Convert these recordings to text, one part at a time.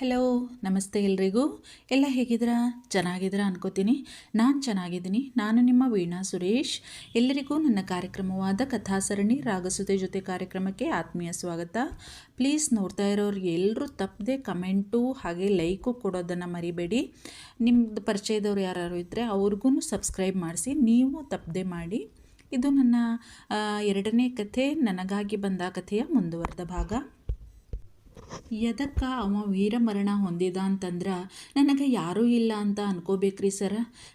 Hello ನಮಸ್ತೆ ಎಲ್ರಿಗೂ. ಎಲ್ಲ ಹೇಗಿದ್ದೀರಾ? ಚೆನ್ನಾಗಿದ್ದೀರಾ ಅನ್ಕೋತೀನಿ. ನಾನು ಚೆನ್ನಾಗಿದ್ದೀನಿ. ನಾನು ನಿಮ್ಮ ವೀಣಾ ಸುರೇಶ್. ಎಲ್ಲರಿಗೂ ನನ್ನ ಕಾರ್ಯಕ್ರಮವಾದ ಕಥಾಸರಣಿ ರಾಗಸುತೆ ಜೊತೆ ಕಾರ್ಯಕ್ರಮಕ್ಕೆ ಆತ್ಮೀಯ ಸ್ವಾಗತ. ಪ್ಲೀಸ್ ನೋಡ್ತಾ ಇರೋರು ಎಲ್ಲರೂ ತಪ್ಪದೆ ಕಮೆಂಟು ಹಾಗೆ ಲೈಕು ಕೊಡೋದನ್ನು ಮರಿಬೇಡಿ. ನಿಮ್ಮದು ಪರಿಚಯದವ್ರು ಯಾರು ಇದ್ದರೆ ಅವ್ರಿಗೂ ಸಬ್ಸ್ಕ್ರೈಬ್ ಮಾಡಿಸಿ, ನೀವು ತಪ್ಪದೆ ಮಾಡಿ. ಇದು ನನ್ನ ಎರಡನೇ ಕಥೆ, ನನಗಾಗಿ ಬಂದ ಕಥೆಯ ಮುಂದುವರೆದ ಭಾಗ. ಎದಕ್ಕ ಅವ ವೀರಮರಣ ಹೊಂದಿದ ಅಂತಂದ್ರೆ ನನಗೆ ಯಾರೂ ಇಲ್ಲ ಅಂತ ಅನ್ಕೋಬೇಕ್ರಿ ಸರ.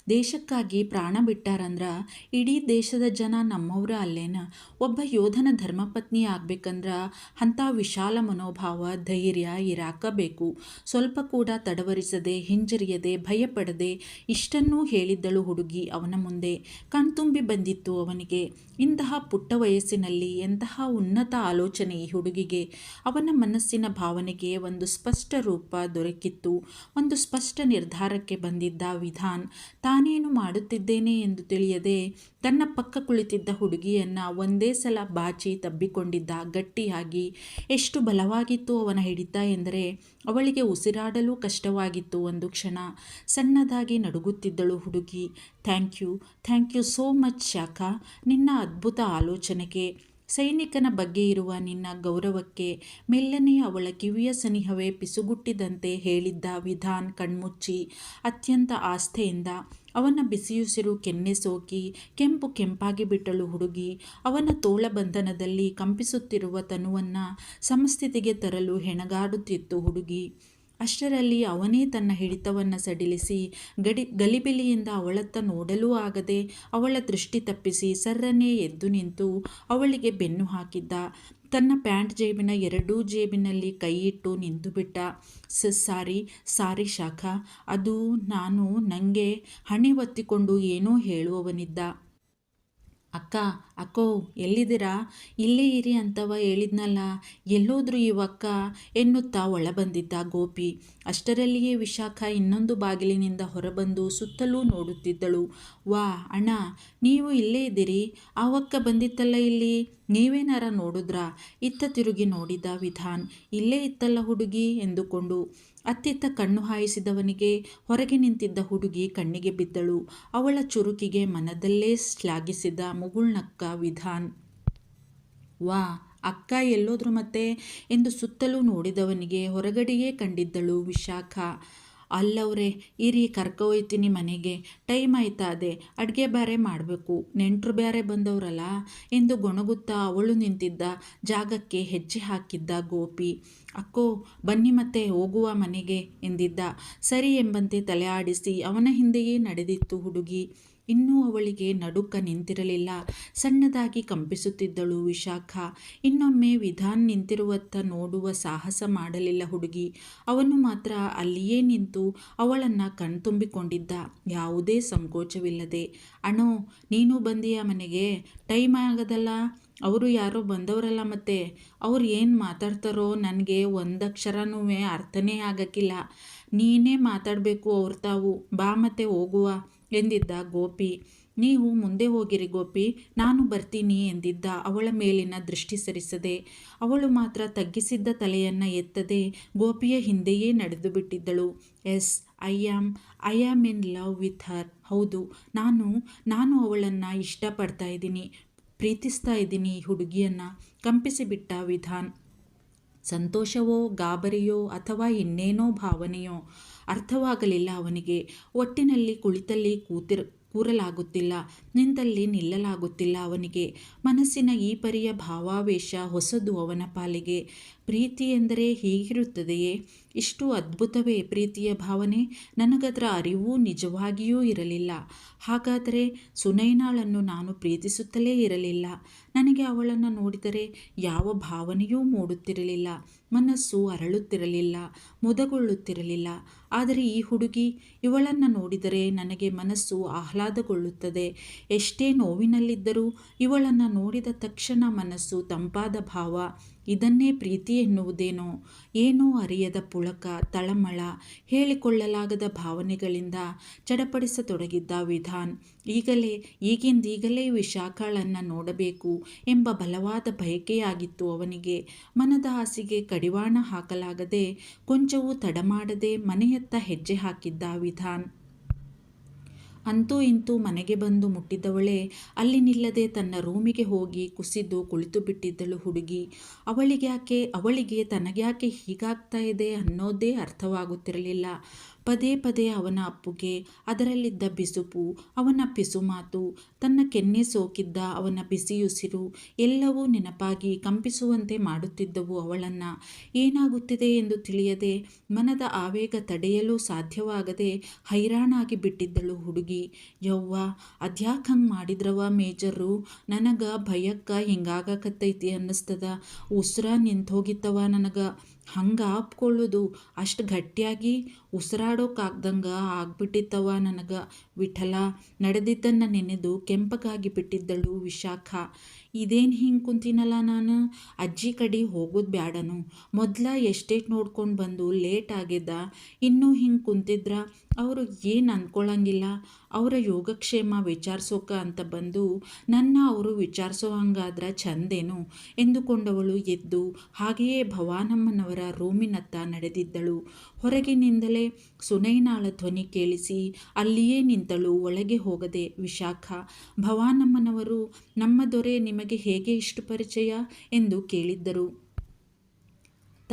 ದೇಶಕ್ಕಾಗಿ ಪ್ರಾಣ ಬಿಟ್ಟಾರಂದ್ರೆ ಇಡೀ ದೇಶದ ಜನ ನಮ್ಮವ್ರ ಅಲ್ಲೇನ. ಒಬ್ಬ ಯೋಧನ ಧರ್ಮಪತ್ನಿ ಆಗ್ಬೇಕಂದ್ರೆ ಅಂಥ ವಿಶಾಲ ಮನೋಭಾವ, ಧೈರ್ಯ ಇರಾಕಬೇಕು. ಸ್ವಲ್ಪ ಕೂಡ ತಡವರಿಸದೆ, ಹಿಂಜರಿಯದೆ, ಭಯಪಡದೆ ಇಷ್ಟನ್ನೂ ಹೇಳಿದ್ದಳು ಹುಡುಗಿ ಅವನ ಮುಂದೆ. ಕಣ್ತುಂಬಿ ಬಂದಿತ್ತು ಅವನಿಗೆ. ಇಂತಹ ಪುಟ್ಟ ವಯಸ್ಸಿನಲ್ಲಿ ಎಂತಹ ಉನ್ನತ ಆಲೋಚನೆ ಈ ಹುಡುಗಿಗೆ. ಅವನ ಮನಸ್ಸಿನ ಭಾವನೆಗೆ ಒಂದು ಸ್ಪಷ್ಟ ರೂಪ ದೊರಕಿತ್ತು. ಒಂದು ಸ್ಪಷ್ಟ ನಿರ್ಧಾರಕ್ಕೆ ಬಂದಿದ್ದ ವಿಧಾನ್, ತಾನೇನು ಮಾಡುತ್ತಿದ್ದೇನೆ ಎಂದು ತಿಳಿಯದೆ ತನ್ನ ಪಕ್ಕ ಕುಳಿತಿದ್ದ ಹುಡುಗಿಯನ್ನು ಒಂದೇ ಸಲ ಬಾಚಿ ತಬ್ಬಿಕೊಂಡಿದ್ದ ಗಟ್ಟಿಯಾಗಿ ಎಷ್ಟು ಬಲವಾಗಿತ್ತು ಅವನ ಹಿಡಿತ ಎಂದರೆ ಅವಳಿಗೆ ಉಸಿರಾಡಲು ಕಷ್ಟವಾಗಿತ್ತು ಒಂದು ಕ್ಷಣ. ಸಣ್ಣದಾಗಿ ನಡುಗುತ್ತಿದ್ದಳು ಹುಡುಗಿ. Thank you thank you so much ಶಾಖ, ನಿನ್ನ ಅದ್ಭುತ ಆಲೋಚನೆಗೆ. ಸೈನಿಕನ ಬಗ್ಗೆ ಇರುವ ನಿನ್ನ ಗೌರವಕ್ಕೆ ಮೆಲ್ಲನೆ ಅವಳ ಕಿವಿಯ ಸನಿಹವೇ ಪಿಸುಗುಟ್ಟಿದಂತೆ ಹೇಳಿದ್ದ ವಿಧಾನ್ ಕಣ್ಮುಚ್ಚಿ ಅತ್ಯಂತ ಆಸ್ಥೆಯಿಂದ ಅವನ ಬಿಸಿಯುಸಿರು ಕೆನ್ನೆ ಸೋಕಿ ಕೆಂಪು ಕೆಂಪಾಗಿ ಬಿಟ್ಟಳು ಹುಡುಗಿ. ಅವನ ತೋಳಬಂಧನದಲ್ಲಿ ಕಂಪಿಸುತ್ತಿರುವ ತನುವನ್ನು ಸಮಸ್ಥಿತಿಗೆ ತರಲು ಹೆಣಗಾಡುತ್ತಿತ್ತು ಹುಡುಗಿ. ಅಷ್ಟರಲ್ಲಿ ಅವನೇ ತನ್ನ ಹಿಡಿತವನ್ನು ಸಡಿಲಿಸಿ ಗಡಿ ಗಲಿಬಿಲಿಯಿಂದ ಅವಳತ್ತ ನೋಡಲೂ ಆಗದೆ ಅವಳ ದೃಷ್ಟಿ ತಪ್ಪಿಸಿ ಸರ್ರನೇ ಎದ್ದು ನಿಂತು ಅವಳಿಗೆ ಬೆನ್ನು ಹಾಕಿದ್ದ. ತನ್ನ ಪ್ಯಾಂಟ್ ಜೇಬಿನ ಎರಡೂ ಜೇಬಿನಲ್ಲಿ ಕೈಯಿಟ್ಟು ನಿಂತು ಬಿಟ್ಟ. ಸ, ಸಾರಿ ಸಾರಿ ಶಾಖ, ಅದು ನಾನು ನನಗೆ ಹಣೆ ಒತ್ತಿಕೊಂಡು ಏನೋ ಹೇಳುವವನಿದ್ದ. ಅಕ್ಕ, ಅಕ್ಕೋ, ಎಲ್ಲಿದ್ದೀರಾ? ಇಲ್ಲೇ ಇರಿ ಅಂತವ ಹೇಳಿದ್ನಲ್ಲ. ಎಲ್ಲೋದ್ರು ಇವಕ್ಕ ಎನ್ನುತ್ತಾ ಒಳ ಬಂದಿದ್ದ ಗೋಪಿ. ಅಷ್ಟರಲ್ಲಿಯೇ ವಿಶಾಖ ಇನ್ನೊಂದು ಬಾಗಿಲಿನಿಂದ ಹೊರಬಂದು ಸುತ್ತಲೂ ನೋಡುತ್ತಿದ್ದಳು. ವಾ, ಅಣ್ಣ, ನೀವು ಇಲ್ಲೇ ಇದ್ದೀರಿ? ಅಕ್ಕ ಬಂದಿತ್ತಲ್ಲ ಇಲ್ಲಿ? ನೀವೇನಾರ ನೋಡಿದ್ರಾ? ಇತ್ತ ತಿರುಗಿ ನೋಡಿದ ವಿಧಾನ್. ಇಲ್ಲೇ ಇತ್ತಲ್ಲ ಹುಡುಗಿ? ಎಂದುಕೊಂಡು. ಅತ್ತಿತ್ತ ಕಣ್ಣು ಹಾಯಿಸಿದವನಿಗೆ ಹೊರಗೆ ನಿಂತಿದ್ದ ಹುಡುಗಿ ಕಣ್ಣಿಗೆ ಬಿದ್ದಳು. ಅವಳ ಚುರುಕಿಗೆ ಮನದಲ್ಲೇ ಶ್ಲಾಘಿಸಿದ ಮುಗುಳ್ನಕ್ಕ ವಿಧಾನ್, ವಾ, ಅಕ್ಕ ಎಲ್ಲೋದ್ರು ಮತ್ತೆ? ಎಂದು ಸುತ್ತಲೂ ನೋಡಿದವನಿಗೆ ಹೊರಗಡೆಯೇ ಕಂಡಿದ್ದಳು ವಿಶಾಖ. ಅಲ್ಲವ್ರೆ, ಇರಿ ಕರ್ಕೊಯ್ತೀನಿ ಮನೆಗೆ. ಟೈಮ್ ಆಯ್ತಾ ಅದೇ, ಅಡುಗೆ ಬೇರೆ ಮಾಡಬೇಕು. ನೆಂಟರು ಬೇರೆ ಬಂದವರಲ್ಲ, ಎಂದು ಗೊಣಗುತ್ತಾ ಅವಳು ನಿಂತಿದ್ದ ಜಾಗಕ್ಕೆ ಹೆಜ್ಜೆ ಹಾಕಿದ್ದ ಗೋಪಿ. ಅಕ್ಕೋ, ಬನ್ನಿ ಮತ್ತೆ ಹೋಗುವ ಮನೆಗೆ, ಎಂದಿದ್ದ. ಸರಿ ಎಂಬಂತೆ ತಲೆ ಆಡಿಸಿ ಅವನ ಹಿಂದೆಯೇ ನಡೆದಿತ್ತು ಹುಡುಗಿ. ಇನ್ನೂ ಅವಳಿಗೆ ನಡುಕ ನಿಂತಿರಲಿಲ್ಲ. ಸಣ್ಣದಾಗಿ ಕಂಪಿಸುತ್ತಿದ್ದಳು ವಿಶಾಖ. ಇನ್ನೊಮ್ಮೆ ವಿಧಾನ್ ನಿಂತಿರುವತ್ತ ನೋಡುವ ಸಾಹಸ ಮಾಡಲಿಲ್ಲ ಹುಡುಗಿ. ಅವನು ಮಾತ್ರ ಅಲ್ಲಿಯೇ ನಿಂತು ಅವಳನ್ನು ಕಣ್ತುಂಬಿಕೊಂಡಿದ್ದ. ಯಾವುದೇ ಸಂಕೋಚವಿಲ್ಲದೆ, ಅಣೋ, ನೀನು ಬಂದಿಯ ಮನೆಗೆ? ಟೈಮ್ ಆಗದಲ್ಲ? ಅವರು ಯಾರೋ ಬಂದವರಲ್ಲ ಮತ್ತೆ? ಅವ್ರು ಏನು ಮಾತಾಡ್ತಾರೋ ನನಗೆ ಒಂದಕ್ಷರನೂ ಅರ್ಥನೇ ಆಗಕ್ಕಿಲ್ಲ. ನೀನೇ ಮಾತಾಡಬೇಕು ಅವ್ರು ತಾವು. ಬಾ ಮತ್ತೆ ಹೋಗುವ. ಎಂದಿದ್ದ ಗೋಪಿ, ನೀವು ಮುಂದೆ ಹೋಗಿರಿ ಗೋಪಿ, ನಾನು ಬರ್ತೀನಿ ಎಂದಿದ್ದ ಅವಳ ಮೇಲಿನ ದೃಷ್ಟಿ ಸರಿಸದೆ, ಅವಳು ಮಾತ್ರ ತಗ್ಗಿಸಿದ್ದ ತಲೆಯನ್ನು ಎತ್ತದೆ ಗೋಪಿಯ ಹಿಂದೆಯೇ ನಡೆದು ಬಿಟ್ಟಿದ್ದಳು. Yes, I am I am in love with her, ಹೌದು, ನಾನು ನಾನು ಅವಳನ್ನು ಇಷ್ಟಪಡ್ತಾ ಇದ್ದೀನಿ, ಪ್ರೀತಿಸ್ತಾ ಇದ್ದೀನಿ ಈ ಹುಡುಗಿಯನ್ನು ಕಂಪಿಸಿಬಿಟ್ಟ ವಿಧಾನ್. ಸಂತೋಷವೋ, ಗಾಬರಿಯೋ ಅಥವಾ ಇನ್ನೇನೋ ಭಾವನೆಯೋ ಅರ್ಥವಾಗಲಿಲ್ಲ ಅವನಿಗೆ. ಒಟ್ಟಿನಲ್ಲಿ ಕುಳಿತಲ್ಲಿ ಕೂತಿರ್, ಕೂರಲಾಗುತ್ತಿಲ್ಲ, ನಿಂತಲ್ಲಿ ನಿಲ್ಲಲಾಗುತ್ತಿಲ್ಲ ಅವನಿಗೆ. ಮನಸ್ಸಿನ ಈ ಪರಿಯ ಭಾವಾವೇಶ ಹೊಸದು ಅವನ ಪಾಲಿಗೆ. ಪ್ರೀತಿ ಎಂದರೆ ಹೀಗಿರುತ್ತದೆಯೇ? ಇಷ್ಟು ಅದ್ಭುತವೇ ಪ್ರೀತಿಯ ಭಾವನೆ. ನನಗದರ ಅರಿವು ನಿಜವಾಗಿಯೂ ಇರಲಿಲ್ಲ. ಹಾಗಾದರೆ ಸುನೈನಾಳನ್ನು ನಾನು ಪ್ರೀತಿಸುತ್ತಲೇ ಇರಲಿಲ್ಲ. ನನಗೆ ಅವಳನ್ನು ನೋಡಿದರೆ ಯಾವ ಭಾವನೆಯೂ ಮೂಡುತ್ತಿರಲಿಲ್ಲ. ಮನಸ್ಸು ಅರಳುತ್ತಿರಲಿಲ್ಲ, ಮುದಗೊಳ್ಳುತ್ತಿರಲಿಲ್ಲ. ಆದರೆ ಈ ಹುಡುಗಿ ಇವಳನ್ನು ನೋಡಿದರೆ ನನಗೆ ಮನಸ್ಸು ಆಹ್ಲಾದಗೊಳ್ಳುತ್ತದೆ. ಎಷ್ಟೇ ನೋವಿನಲ್ಲಿದ್ದರೂ ಇವಳನ್ನು ನೋಡಿದ ತಕ್ಷಣ ಮನಸ್ಸು ತಂಪಾದ ಭಾವ ಇದನ್ನೇ ಪ್ರೀತಿ ಎನ್ನುವುದೇನೋ? ಏನೋ ಅರಿಯದ ಪುಳಕ, ತಳಮಳ, ಹೇಳಿಕೊಳ್ಳಲಾಗದ ಭಾವನೆಗಳಿಂದ ಚಡಪಡಿಸತೊಡಗಿದ್ದ ವಿಧಾನ್. ಈಗಲೇ, ಈಗಿಂದೀಗಲೇ ವಿಶಾಖಳನ್ನು ನೋಡಬೇಕು ಎಂಬ ಬಲವಾದ ಬಯಕೆಯಾಗಿತ್ತು ಅವನಿಗೆ. ಮನದ ಹಾಸಿಗೆ ಕಡಿವಾಣ ಹಾಕಲಾಗದೆ ಕೊಂಚವೂ ತಡಮಾಡದೆ ಮನೆಯತ್ತ ಹೆಜ್ಜೆ ಹಾಕಿದ್ದ ವಿಧಾನ್. ಅಂತೂ ಇಂತೂ ಮನೆಗೆ ಬಂದು ಮುಟ್ಟಿದ್ದವಳೇ ಅಲ್ಲಿ ನಿಲ್ಲದೆ ತನ್ನ ರೂಮಿಗೆ ಹೋಗಿ ಕುಸಿದು ಕುಳಿತು ಬಿಟ್ಟಿದ್ದಳು ಹುಡುಗಿ. ಅವಳಿಗ್ಯಾಕೆ, ಅವಳಿಗೆ ತನಗ್ಯಾಕೆ ಹೀಗಾಗ್ತಾ ಇದೆ ಅನ್ನೋದೇ ಅರ್ಥವಾಗುತ್ತಿರಲಿಲ್ಲ. ಪದೇ ಪದೇ ಅವನ ಅಪ್ಪುಗೆ, ಅದರಲ್ಲಿದ್ದ ಬಿಸುಪು, ಅವನ ಪಿಸುಮಾತು ತನ್ನ ಕೆನ್ನೆ ಸೋಕಿದ್ದ ಅವನ ಬಿಸಿಯುಸಿರು ಎಲ್ಲವೂ ನೆನಪಾಗಿ ಕಂಪಿಸುವಂತೆ ಮಾಡುತ್ತಿದ್ದವು ಅವಳನ್ನು. ಏನಾಗುತ್ತಿದೆ ಎಂದು ತಿಳಿಯದೆ, ಮನದ ಆವೇಗ ತಡೆಯಲು ಸಾಧ್ಯವಾಗದೆ ಹೈರಾಣಾಗಿ ಬಿಟ್ಟಿದ್ದಳು ಹುಡುಗಿ. ಯವ್ವ ಅದ್ಯಾಕಂಗೆ ಮಾಡಿದ್ರವ ಮೇಜರು ನನಗೆ ಭಯಕ್ಕ ಹಿಂಗಾಗಕತ್ತೈತಿ ಅನ್ನಿಸ್ತದ. ಉಸಿರ ನಿಂತೋಗಿತ್ತವ ನನಗೆ. ಹಂಗೆ ಆಪ್ಕೊಳ್ಳೋದು ಅಷ್ಟು ಗಟ್ಟಿಯಾಗಿ ಉಸಿರಾಡೋಕ್ಕಾಗ್ದಂಗೆ ಆಗ್ಬಿಟ್ಟಿತ್ತವ ನನಗೆ. ವಿಠಲ ನಡೆದಿದ್ದನ್ನು ನೆನೆದು ಕೆಂಪಗಾಗಿ ಬಿಟ್ಟಿದ್ದಳು ವಿಶಾಖ. ಇದೇನು ಹಿಂಗೆ ಕುಂತೀನಲ್ಲ ನಾನು? ಅಜ್ಜಿ ಕಡೆ ಹೋಗೋದು ಬ್ಯಾಡನು. ಮೊದಲ ಎಸ್ಟೇಟ್ ನೋಡ್ಕೊಂಡು ಬಂದು ಲೇಟ್ ಆಗಿದ್ದ ಇನ್ನೂ ಹಿಂಗೆ ಕುಂತಿದ್ರ? ಅವರು ಏನು ಅಂದ್ಕೊಳ್ಳಂಗಿಲ್ಲ ಅವರ ಯೋಗಕ್ಷೇಮ ವಿಚಾರಿಸೋಕ ಅಂತ ಬಂದು ನನ್ನ ಅವರು ವಿಚಾರಿಸೋ ಹಂಗಾದ್ರೆ ಚಂದೇನು ಎಂದುಕೊಂಡವಳು ಎದ್ದು ಹಾಗೆಯೇ ಭವಾನಮ್ಮನವರ ರೂಮಿನತ್ತ ನಡೆದಿದ್ದಳು. ಹೊರಗಿನಿಂದಲೇ ಸುನೈನಾಳ ಧ್ವನಿ ಕೇಳಿಸಿ, ಅಲ್ಲಿಯೇ ನಿಂತಳು, ಒಳಗೆ ಹೋಗದೆ, ವಿಶಾಖ. ಭವಾನಮ್ಮನವರು, ನಮ್ಮ ದೊರೆ ನಿಮಗೆ ಹೇಗೆ ಇಷ್ಟು ಪರಿಚಯ? ಎಂದು ಕೇಳಿದ್ದರು.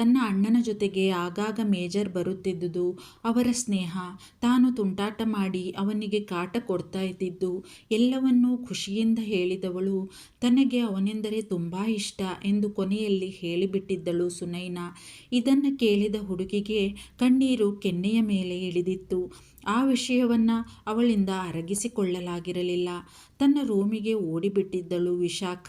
ತನ್ನ ಅಣ್ಣನ ಜೊತೆಗೆ ಆಗಾಗ ಮೇಜರ್ ಬರುತ್ತಿದ್ದುದು ಅವರ ಸ್ನೇಹ. ತಾನು ತುಂಟಾಟ ಮಾಡಿ ಅವನಿಗೆ ಕಾಟ ಕೊಡ್ತಾ ಇದ್ದಿದ್ದು ಎಲ್ಲವನ್ನೂ ಖುಷಿಯಿಂದ ಹೇಳಿದವಳು, ತನಗೆ ಅವನೆಂದರೆ ತುಂಬ ಇಷ್ಟ ಎಂದು ಕೊನೆಯಲ್ಲಿ ಹೇಳಿಬಿಟ್ಟಿದ್ದಳು ಸುನೈನಾ. ಇದನ್ನು ಕೇಳಿದ ಹುಡುಗಿಗೆ ಕಣ್ಣೀರು ಕೆನ್ನೆಯ ಮೇಲೆ ಇಳಿದಿತ್ತು. ಆ ವಿಷಯವನ್ನು ಅವಳಿಂದ ಅರಗಿಸಿಕೊಳ್ಳಲಾಗಿರಲಿಲ್ಲ. ತನ್ನ ರೂಮಿಗೆ ಓಡಿಬಿಟ್ಟಿದ್ದಳು ವಿಶಾಖ.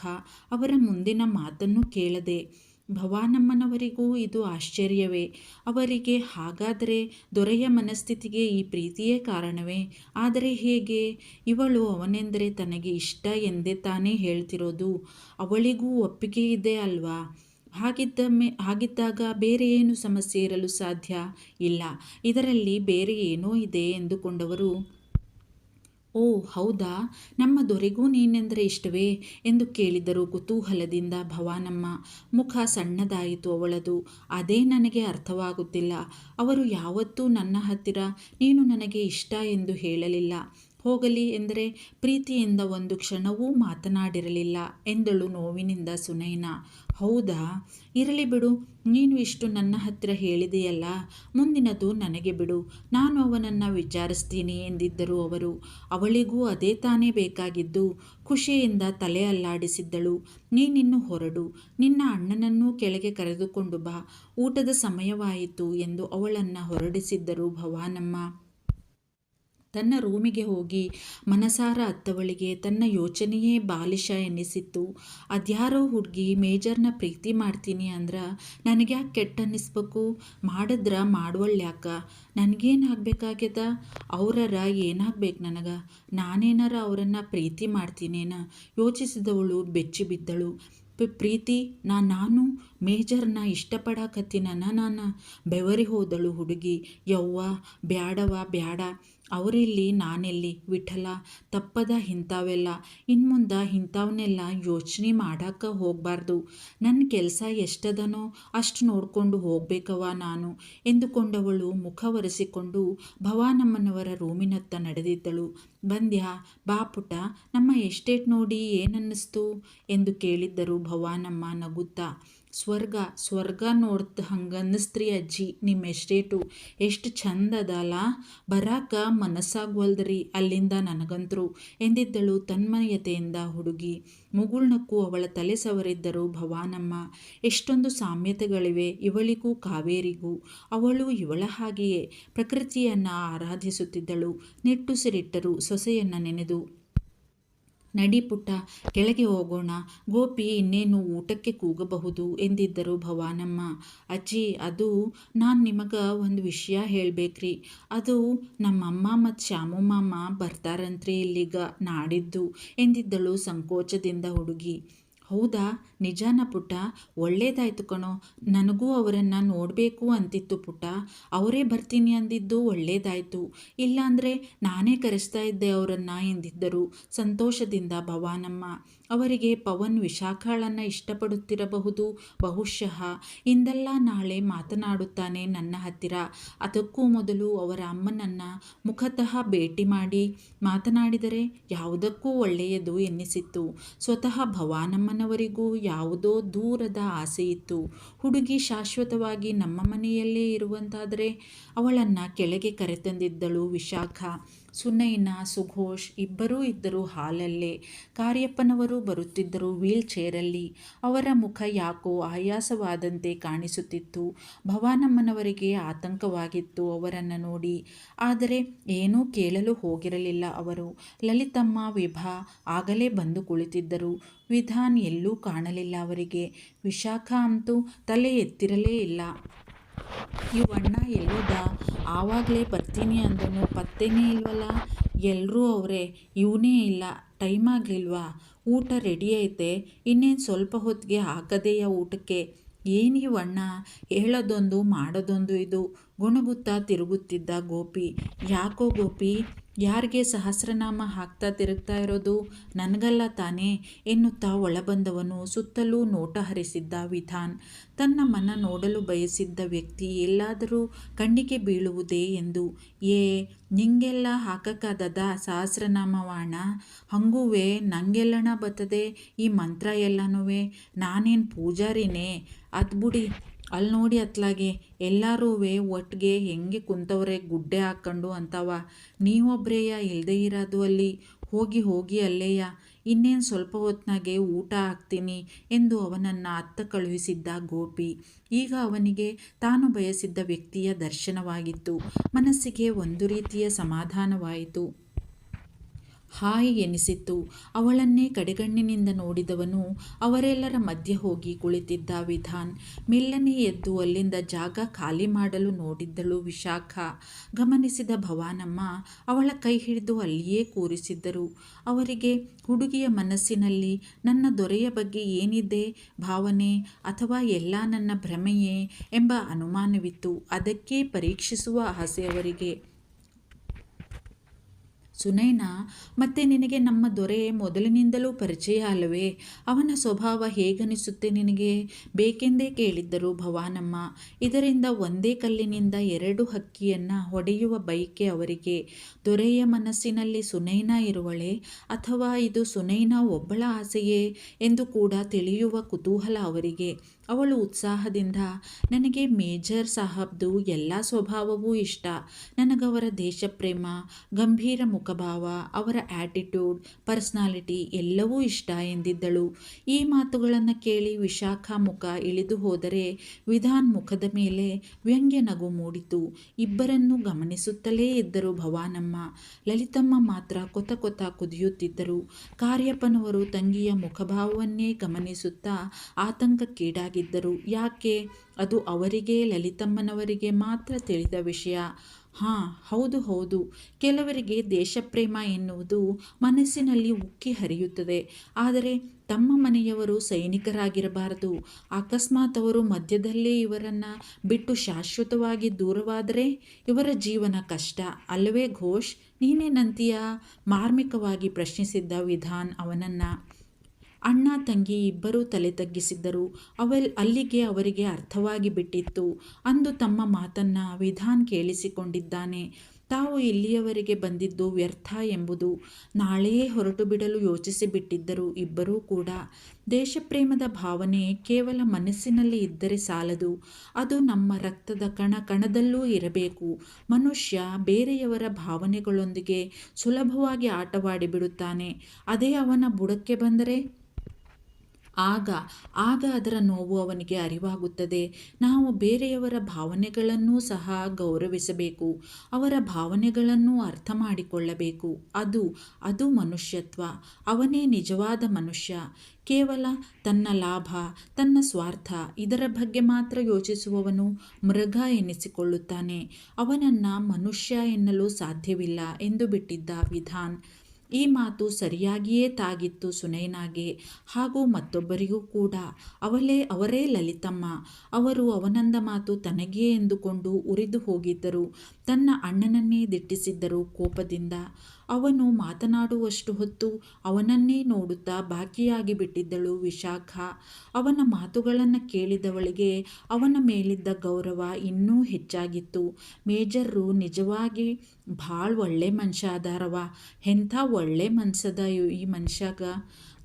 ಅವರ ಮುಂದಿನ ಮಾತನ್ನು ಕೇಳದೆ ಭವಾನಮ್ಮನವರಿಗೂ ಇದು ಆಶ್ಚರ್ಯವೇ. ಅವರಿಗೆ ಹಾಗಾದರೆ ದೊರೆಯ ಮನಸ್ಥಿತಿಗೆ ಈ ಪ್ರೀತಿಯೇ ಕಾರಣವೇ? ಆದರೆ ಹೇಗೆ? ಇವಳು ಅವನೆಂದರೆ ತನಗೆ ಇಷ್ಟ ಎಂದೇ ತಾನೇ ಹೇಳ್ತಿರೋದು. ಅವಳಿಗೂ ಒಪ್ಪಿಗೆ ಇದೆ ಅಲ್ವಾ? ಹಾಗಿದ್ದ ಮೇ ಹಾಗಿದ್ದಾಗ ಬೇರೆ ಏನು ಸಮಸ್ಯೆ ಇರಲು ಸಾಧ್ಯ? ಇಲ್ಲ. ಇದರಲ್ಲಿ ಬೇರೆ ಏನೋ ಇದೆ ಎಂದುಕೊಂಡವರು ಓ, ಹೌದಾ? ನಮ್ಮ ದೊರೆಗೂ ನೀನೆಂದರೆ ಇಷ್ಟವೇ? ಎಂದು ಕೇಳಿದರು ಕುತೂಹಲದಿಂದ ಭವಾನಮ್ಮ. ಮುಖ ಸಣ್ಣದಾಯಿತು ಅವಳದು. ಅದೇ ನನಗೆ ಅರ್ಥವಾಗುತ್ತಿಲ್ಲ. ಅವರು ಯಾವತ್ತೂ ನನ್ನ ಹತ್ತಿರ, ನೀನು ನನಗೆ ಇಷ್ಟ ಎಂದು ಹೇಳಲಿಲ್ಲ. ಹೋಗಲಿ ಎಂದರೆ ಪ್ರೀತಿಯಿಂದ ಒಂದು ಕ್ಷಣವೂ ಮಾತನಾಡಿರಲಿಲ್ಲ ಎಂದಳು ನೋವಿನಿಂದ ಸುನೈನಾ. ಹೌದಾ? ಇರಲಿ ಬಿಡು. ನೀನು ಇಷ್ಟು ನನ್ನ ಹತ್ತಿರ ಹೇಳಿದೆಯಲ್ಲ, ಮುಂದಿನದು ನನಗೆ ಬಿಡು. ನಾನು ಅವನನ್ನು ವಿಚಾರಿಸ್ತೀನಿ ಎಂದಿದ್ದರು ಅವರು. ಅವಳಿಗೂ ಅದೇ ತಾನೇ ಬೇಕಾಗಿದ್ದು. ಖುಷಿಯಿಂದ ತಲೆ ಅಲ್ಲಾಡಿಸಿದ್ದಳು. ನೀನಿನ್ನು ಹೊರಡು. ನಿನ್ನ ಅಣ್ಣನನ್ನೂ ಕೆಳಗೆ ಕರೆದುಕೊಂಡು ಬಾ. ಊಟದ ಸಮಯವಾಯಿತು ಎಂದು ಅವಳನ್ನು ಹೊರಡಿಸಿದ್ದರು ಭವಾನಮ್ಮ. ತನ್ನ ರೂಮಿಗೆ ಹೋಗಿ ಮನಸಾರ ಅತ್ತವಳಿಗೆ ತನ್ನ ಯೋಚನೆಯೇ ಬಾಲಿಶ ಎನ್ನಿಸಿತ್ತು ಅದ್ಯಾರೋ ಹುಡುಗಿ ಮೇಜರ್ನ ಪ್ರೀತಿ ಮಾಡ್ತೀನಿ ಅಂದ್ರೆ ನನಗ್ಯಾಕೆ ಕೆಟ್ಟ ಅನ್ನಿಸ್ಬೇಕು ಮಾಡಿದ್ರ ಮಾಡುವಳ್ಯಾಕ ನನಗೇನಾಗಬೇಕಾಗ್ಯದ? ಅವರರ ಏನಾಗಬೇಕು ನನಗೆ? ನಾನೇನಾರ ಅವರನ್ನು ಪ್ರೀತಿ ಮಾಡ್ತೀನೇನ? ಯೋಚಿಸಿದವಳು ಬೆಚ್ಚಿ ಬಿದ್ದಳು. ಪ್ರೀತಿ, ನಾ, ನಾನು ಮೇಜರ್ನ ಇಷ್ಟಪಡಕತ್ತೀನನ ನಾನು? ಬೆವರಿ ಹೋದಳು ಹುಡುಗಿ. ಯವ್ವ ಬ್ಯಾಡವ ಬ್ಯಾಡ. ಅವರೆಲ್ಲಿ, ನಾನೆಲ್ಲಿ ವಿಠಲ, ತಪ್ಪದ ಇಂಥವೆಲ್ಲ. ಇನ್ಮುಂದೆ ಇಂಥವನ್ನೆಲ್ಲ ಯೋಚನೆ ಮಾಡಕ್ಕೆ ಹೋಗಬಾರ್ದು. ನನ್ನ ಕೆಲಸ ಎಷ್ಟದನೋ ಅಷ್ಟು ನೋಡಿಕೊಂಡು ಹೋಗಬೇಕವ ನಾನು ಎಂದುಕೊಂಡವಳು ಮುಖ ಒರೆಸಿಕೊಂಡು ಭವಾನಮ್ಮನವರ ರೂಮಿನತ್ತ ನಡೆದಿದ್ದಳು. ಬಂದ್ಯಾ, ಬಾ ಪುಟ ನಮ್ಮ ಎಸ್ಟೇಟ್ ನೋಡಿ ಏನನ್ನಿಸ್ತು? ಎಂದು ಕೇಳಿದ್ದರು ಭವಾನಮ್ಮ ನಗುತ್ತಾ. ಸ್ವರ್ಗ ಸ್ವರ್ಗ ನೋಡ್ತ ಹಂಗನ್ನಿಸ್ತ್ರಿ ಅಜ್ಜಿ ನಿಮ್ಮ ಎಸ್ಟೇಟು ಎಷ್ಟು ಚಂದ ಅದಲ್ಲ ಬರಾಕ ಮನಸ್ಸಾಗ್ವಲ್ದ್ರಿ ಅಲ್ಲಿಂದ ನನಗಂತರು ಎಂದಿದ್ದಳು ತನ್ಮಯತೆಯಿಂದ ಹುಡುಗಿ. ಮುಗುಳ್ನಕ್ಕೂ ಅವಳ ತಲೆ ಸವರಿದ್ದರು ಭವಾನಮ್ಮ. ಎಷ್ಟೊಂದು ಸಾಮ್ಯತೆಗಳಿವೆ ಇವಳಿಗೂ ಕಾವೇರಿಗೂ. ಅವಳು ಇವಳ ಹಾಗೆಯೇ. ಪ್ರಕೃತಿಯನ್ನು ಆರಾಧಿಸುತ್ತಿದ್ದಳು. ನಿಟ್ಟುಸಿರಿಟ್ಟರು ಸೊಸೆಯನ್ನು ನೆನೆದು. ನಡಿ ಪುಟ್ಟ, ಕೆಳಗೆ ಹೋಗೋಣ. ಗೋಪಿ, ಇನ್ನೇನು ಊಟಕ್ಕೆ ಕೂಗಬಹುದು? ಎಂದಿದ್ದರು ಭವಾನಮ್ಮ. ಅಜ್ಜಿ, ಅದು ನಾನು ನಿಮಗೆ ಒಂದು ವಿಷಯ ಹೇಳಬೇಕ್ರಿ. ಅದು ನಮ್ಮಮ್ಮ ಮತ್ತು ಶ್ಯಾಮು ಮಾಮ ಬರ್ತಾರಂತ್ರಿ ಇಲ್ಲಿಗ ನಾಡಿದ್ದು, ಎಂದಿದ್ದಳು ಸಂಕೋಚದಿಂದ ಹುಡುಗಿ. ಹೌದಾ? ನಿಜಾನ ಪುಟ್ಟ, ಒಳ್ಳೇದಾಯ್ತು ಕಣೋ. ನನಗೂ ಅವರನ್ನು ನೋಡಬೇಕು ಅಂತಿತ್ತು ಪುಟ್ಟ. ಅವರೇ ಬರ್ತೀನಿ ಅಂದಿದ್ದು ಒಳ್ಳೇದಾಯ್ತು. ಇಲ್ಲಾಂದರೆ ನಾನೇ ಕರೆಸ್ತಾ ಇದ್ದೆ ಅವರನ್ನು ಎಂದಿದ್ದರು. ಸಂತೋಷದಿಂದ ಭವಾನಮ್ಮ. ಅವರಿಗೆ ಪವನ್ ವಿಶಾಖಳನ್ನು ಇಷ್ಟಪಡುತ್ತಿರಬಹುದು. ಬಹುಶಃ ಇಂದೆಲ್ಲ ನಾಳೆ ಮಾತನಾಡುತ್ತಾನೆ ನನ್ನ ಹತ್ತಿರ. ಅದಕ್ಕೂ ಮೊದಲು ಅವರ ಅಮ್ಮನನ್ನು ಮುಖತಃ ಭೇಟಿ ಮಾಡಿ ಮಾತನಾಡಿದರೆ ಯಾವುದಕ್ಕೂ ಒಳ್ಳೆಯದು ಎನ್ನಿಸಿತ್ತು. ಸ್ವತಃ ಭವಾನಮ್ಮನವರಿಗೂ ಯಾವುದೋ ದೂರದ ಆಸೆಯಿತ್ತು ಹುಡುಗಿ ಶಾಶ್ವತವಾಗಿ ನಮ್ಮ ಮನೆಯಲ್ಲೇ ಇರುವಂತಾದರೆ ಅವಳನ್ನು ಕೆಳಗೆ ಕರೆತಂದಿದ್ದಳು ವಿಶಾಖ. ಸುನೈನ, ಸುಘೋಷ್ ಇಬ್ಬರೂ ಇದ್ದರು ಹಾಲಲ್ಲೇ. ಕಾರ್ಯಪ್ಪನವರು ಬರುತ್ತಿದ್ದರು ವೀಲ್ ಚೇರಲ್ಲಿ. ಅವರ ಮುಖ ಯಾಕೋ ಆಯಾಸವಾದಂತೆ ಕಾಣಿಸುತ್ತಿತ್ತು. ಭವಾನಮ್ಮನವರಿಗೆ ಆತಂಕವಾಗಿತ್ತು ಅವರನ್ನು ನೋಡಿ. ಆದರೆ ಏನೂ ಕೇಳಲು ಹೋಗಿರಲಿಲ್ಲ ಅವರು. ಲಲಿತಮ್ಮ, ವಿಭಾ ಆಗಲೇ ಬಂದು ಕುಳಿತಿದ್ದರು. ವಿಧಾನ್ ಎಲ್ಲೂ ಕಾಣಲಿಲ್ಲ ಅವರಿಗೆ. ವಿಶಾಖ ಅಂತೂ ತಲೆ ಎತ್ತಿರಲೇ ಇಲ್ಲ. ಇವಣ್ಣ ಎಲ್ಲೋದ ಆವಾಗಲೇ ಬರ್ತೀನಿ ಅಂದನು ಪತ್ತೆನೇ ಇಲ್ವಲ್ಲ? ಎಲ್ಲರೂ ಅವರೇ, ಇವನೇ ಇಲ್ಲ, ಟೈಮ್ ಆಗಲಿಲ್ವಾ? ಊಟ ರೆಡಿ ಐತೆ, ಇನ್ನೇನು ಸ್ವಲ್ಪ ಹೊತ್ತಿಗೆ ಹಾಕದೆಯ ಊಟಕ್ಕೆ? ಏನು ಅಣ್ಣ? ಹೇಳೋದೊಂದು, ಮಾಡೋದೊಂದು ಇದು. ಗುಣಗುತ್ತಾ ತಿರುಗುತ್ತಿದ್ದ ಗೋಪಿ. ಯಾಕೋ ಗೋಪಿ? ಯಾರಿಗೆ ಸಹಸ್ರನಾಮ ಹಾಕ್ತಾ ತಿರುಗ್ತಾ ಇರೋದು? ನನಗಲ್ಲ ತಾನೇ. ಎನ್ನುತ್ತಾ ಒಳಬಂದವನು ಸುತ್ತಲೂ ನೋಟ ಹರಿಸಿದ್ದ ವಿಧಾನ್. ತನ್ನ ಮನ ನೋಡಲು ಬಯಸಿದ್ದ ವ್ಯಕ್ತಿ ಎಲ್ಲಾದರೂ ಕಣ್ಣಿಗೆ ಬೀಳುವುದೇ ಎಂದು. ಏ, ನಿಂಗೆಲ್ಲ ಹಾಕಕ್ಕಾದದ ಸಹಸ್ರನಾಮವಾಣ? ಹಂಗುವೆ, ನಂಗೆಲ್ಲಣ ಬತ್ತದೆ ಈ ಮಂತ್ರ ಎಲ್ಲನೂ ನಾನೇನು ಪೂಜಾರಿನೇ? ಅದು ಬಿಡಿ ಅಲ್ಲಿ ನೋಡಿ ಅತ್ಲಾಗೆ ಎಲ್ಲರೂ ಒಟ್ಟಿಗೆ ಹೆಂಗೆ ಕುಂತವ್ರೆ ಗುಡ್ಡೆ ಹಾಕ್ಕೊಂಡು ಅಂತವ. ನೀವೊಬ್ರೇಯ ಇಲ್ಲದೆ ಇರೋದು ಅಲ್ಲಿ. ಹೋಗಿ ಹೋಗಿ ಅಲ್ಲೇಯ. ಇನ್ನೇನು ಸ್ವಲ್ಪ ಹೊತ್ತಿನಾಗೆ ಊಟ ಹಾಕ್ತೀನಿ ಎಂದು ಅವನನ್ನು ಅತ್ತ ಕಳುಹಿಸಿದ್ದ ಗೋಪಿ. ಈಗ ಅವನಿಗೆ ತಾನು ಬಯಸಿದ್ದ ವ್ಯಕ್ತಿಯ ದರ್ಶನವಾಗಿತ್ತು. ಮನಸ್ಸಿಗೆ ಒಂದು ರೀತಿಯ ಸಮಾಧಾನವಾಯಿತು. ಹಾಯ್ ಎನಿಸಿತ್ತು ಅವಳನ್ನೇ ಕಡೆಗಣ್ಣಿನಿಂದ ನೋಡಿದವನು ಅವರೆಲ್ಲರ ಮಧ್ಯೆ ಹೋಗಿ ಕುಳಿತಿದ್ದ ವಿಧಾನ್. ಮೆಲ್ಲನೆ ಎದ್ದು ಅಲ್ಲಿಂದ ಜಾಗ ಖಾಲಿ ಮಾಡಲು ನೋಡಿದ್ದಳು ವಿಶಾಖ. ಗಮನಿಸಿದ ಭವಾನಮ್ಮ, ಅವಳ ಕೈ ಹಿಡಿದು ಅಲ್ಲಿಯೇ ಕೂರಿಸಿದ್ದರು. ಅವರಿಗೆ, ಹುಡುಗಿಯ ಮನಸ್ಸಿನಲ್ಲಿ ನನ್ನ ದೊರೆಯ ಬಗ್ಗೆ ಏನಿದೆ, ಭಾವನೆ ಅಥವಾ ಎಲ್ಲ ನನ್ನ ಭ್ರಮೆಯೇ ಎಂಬ ಅನುಮಾನವಿತ್ತು. ಅದಕ್ಕೆ ಪರೀಕ್ಷಿಸುವ ಆಸೆ ಅವರಿಗೆ. ಸುನೈನಾ, ಮತ್ತೆ ನಿನಗೆ ನಮ್ಮ ದೊರೆ ಮೊದಲಿನಿಂದಲೂ ಪರಿಚಯ ಅಲ್ಲವೇ? ಅವನ ಸ್ವಭಾವ ಹೇಗನಿಸುತ್ತೆ ನಿನಗೆ? ಬೇಕೆಂದೇ ಕೇಳಿದ್ದರು ಭವಾನಮ್ಮ. ಇದರಿಂದ ಒಂದೇ ಕಲ್ಲಿನಿಂದ ಎರಡು ಹಕ್ಕಿಯನ್ನು ಹೊಡೆಯುವ ಬೈಕೆ ಅವರಿಗೆ. ದೊರೆಯ ಮನಸ್ಸಿನಲ್ಲಿ ಸುನೈನಾ ಇರುವಳೆ, ಅಥವಾ ಇದು ಸುನೈನಾ ಒಬ್ಬಳ ಆಸೆಯೇ? ಎಂದು ಕೂಡ ತಿಳಿಯುವ ಕುತೂಹಲ ಅವರಿಗೆ. ಅವಳು ಉತ್ಸಾಹದಿಂದ ನನಗೆ ಮೇಜರ್ ಸಾಹಬ್ದು ಎಲ್ಲ ಸ್ವಭಾವವೂ ಇಷ್ಟ. ನನಗವರ ದೇಶಪ್ರೇಮ, ಗಂಭೀರ ಮುಖಭಾವ, ಅವರ ಆ್ಯಟಿಟ್ಯೂಡ್ ಪರ್ಸ್ನಾಲಿಟಿ ಎಲ್ಲವೂ ಇಷ್ಟ ಎಂದಿದ್ದಳು. ಈ ಮಾತುಗಳನ್ನು ಕೇಳಿ ವಿಶಾಖ ಮುಖ ಇಳಿದು ಹೋದರೆ ವಿಧಾನ್ ಮುಖದ ಮೇಲೆ ವ್ಯಂಗ್ಯ ನಗು ಮೂಡಿತು. ಇಬ್ಬರನ್ನು ಗಮನಿಸುತ್ತಲೇ ಇದ್ದರು ಭವಾನಮ್ಮ. ಲಲಿತಮ್ಮ ಮಾತ್ರ ಕೊತ ಕೊತ ಕುದಿಯುತ್ತಿದ್ದರು. ಕಾರ್ಯಪ್ಪನವರು ತಂಗಿಯ ಮುಖಭಾವವನ್ನೇ ಗಮನಿಸುತ್ತಾ ಆತಂಕಕ್ಕೀಡಾಗಿ ಇದ್ದರು ಯಾಕೆ? ಅದು ಅವರಿಗೆ, ಲಲಿತಮ್ಮನವರಿಗೆ ಮಾತ್ರ ತಿಳಿದ ವಿಷಯ. ಹಾಂ, ಹೌದು ಹೌದು. ಕೆಲವರಿಗೆ ದೇಶಪ್ರೇಮ ಎನ್ನುವುದು ಮನಸ್ಸಿನಲ್ಲಿ ಉಕ್ಕಿ ಹರಿಯುತ್ತದೆ. ಆದರೆ ತಮ್ಮ ಮನೆಯವರು ಸೈನಿಕರಾಗಿರಬಾರದು. ಅಕಸ್ಮಾತ್ ಅವರು ಮಧ್ಯದಲ್ಲೇ ಇವರನ್ನು ಬಿಟ್ಟು ಶಾಶ್ವತವಾಗಿ ದೂರವಾದರೆ ಇವರ ಜೀವನ ಕಷ್ಟ. ಅಲ್ಲವೇ ಘೋಷ್ ನೀನೇನಂತೀಯ ಮಾರ್ಮಿಕವಾಗಿ ಪ್ರಶ್ನಿಸಿದ್ದ ವಿಧಾನ್ ಅವನನ್ನು. ಅಣ್ಣ ತಂಗಿ ಇಬ್ಬರೂ ತಲೆ ತಗ್ಗಿಸಿದ್ದರು. ಅವಲ್ ಅಲ್ಲಿಗೆ ಅವರಿಗೆ ಅರ್ಥವಾಗಿ ಬಿಟ್ಟಿತ್ತು. ಅಂದು ತಮ್ಮ ಮಾತನ್ನು ವಿಧಾನ್ ಕೇಳಿಸಿಕೊಂಡಿದ್ದಾನೆ. ತಾವು ಇಲ್ಲಿಯವರೆಗೆ ಬಂದಿದ್ದು ವ್ಯರ್ಥ ಎಂಬುದು ನಾಳೆಯೇ ಹೊರಟು ಬಿಡಲು ಯೋಚಿಸಿ ಬಿಟ್ಟಿದ್ದರು ಇಬ್ಬರೂ ಕೂಡ. ದೇಶಪ್ರೇಮದ ಭಾವನೆ ಕೇವಲ ಮನಸ್ಸಿನಲ್ಲಿ ಇದ್ದರೆ ಸಾಲದು. ಅದು ನಮ್ಮ ರಕ್ತದ ಕಣ ಕಣದಲ್ಲೂ ಇರಬೇಕು. ಮನುಷ್ಯ ಬೇರೆಯವರ ಭಾವನೆಗಳೊಂದಿಗೆ ಸುಲಭವಾಗಿ ಆಟವಾಡಿ ಬಿಡುತ್ತಾನೆ ಅದೇ ಅವನ ಬುಡಕ್ಕೆ ಬಂದರೆ? ಆಗ ಆಗ ಅದರ ನೋವು ಅವನಿಗೆ ಅರಿವಾಗುತ್ತದೆ. ನಾವು ಬೇರೆಯವರ ಭಾವನೆಗಳನ್ನೂ ಸಹ ಗೌರವಿಸಬೇಕು. ಅವರ ಭಾವನೆಗಳನ್ನು ಅರ್ಥ ಮಾಡಿಕೊಳ್ಳಬೇಕು. ಅದು ಅದು ಮನುಷ್ಯತ್ವ. ಅವನೇ ನಿಜವಾದ ಮನುಷ್ಯ. ಕೇವಲ ತನ್ನ ಲಾಭ, ತನ್ನ ಸ್ವಾರ್ಥ ಇದರ ಬಗ್ಗೆ ಮಾತ್ರ ಯೋಚಿಸುವವನು ಮೃಗ ಎನಿಸಿಕೊಳ್ಳುತ್ತಾನೆ. ಅವನನ್ನು ಮನುಷ್ಯ ಎನ್ನಲು ಸಾಧ್ಯವಿಲ್ಲ ಎಂದು ಬಿಟ್ಟಿದ್ದ ವಿಧಾನ್ ಈ ಮಾತು ಸರಿಯಾಗಿಯೇ ತಾಗಿತ್ತು ಸುನೈನಾಗೆ. ಹಾಗೂ ಮತ್ತೊಬ್ಬರಿಗೂ ಕೂಡ. ಅವಳೇ ಅವರೇ ಲಲಿತಮ್ಮ. ಅವರು ಅವನಂದ ಮಾತು ತನಗೇ ಎಂದುಕೊಂಡು ಉರಿದು ಹೋಗಿದ್ದರು. ತನ್ನ ಅಣ್ಣನನ್ನೇ ದಿಟ್ಟಿಸಿದ್ದರು ಕೋಪದಿಂದ. ಅವನು ಮಾತನಾಡುವಷ್ಟು ಹೊತ್ತು ಅವನನ್ನೇ ನೋಡುತ್ತಾ ಬಾಕಿಯಾಗಿ ಬಿಟ್ಟಿದ್ದಳು ವಿಶಾಖ. ಅವನ ಮಾತುಗಳನ್ನು ಕೇಳಿದವಳಿಗೆ ಅವನ ಮೇಲಿದ್ದ ಗೌರವ ಇನ್ನೂ ಹೆಚ್ಚಾಗಿತ್ತು. ಮೇಜರ್ರು ನಿಜವಾಗಿ ಭಾಳ ಒಳ್ಳೆ ಮನುಷ್ಯ ಅದಾರವ ಎಂಥ ಒಳ್ಳೆ ಮನ್ಸದ ಈ ಮನುಷ್ಯಾಗ?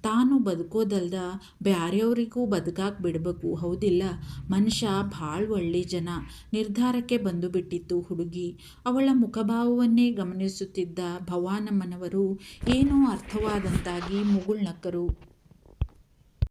ತಾನು ಬದುಕೋದಲ್ದ ಬ್ಯಾರೆಯವರಿಗೂ ಬದುಕಾಕ್ ಬಿಡಬೇಕು, ಹೌದಿಲ್ಲ? ಮನುಷ್ಯ ಭಾಳ ಒಳ್ಳೆ ಜನ. ನಿರ್ಧಾರಕ್ಕೆ ಬಂದು ಬಿಟ್ಟಿತ್ತು ಹುಡುಗಿ. ಅವಳ ಮುಖಭಾವವನ್ನೇ ಗಮನಿಸುತ್ತಿದ್ದ ಭವಾನಮ್ಮನವರು ಏನೋ ಅರ್ಥವಾದಂತಾಗಿ ಮುಗುಳ್ನಕ್ಕರು.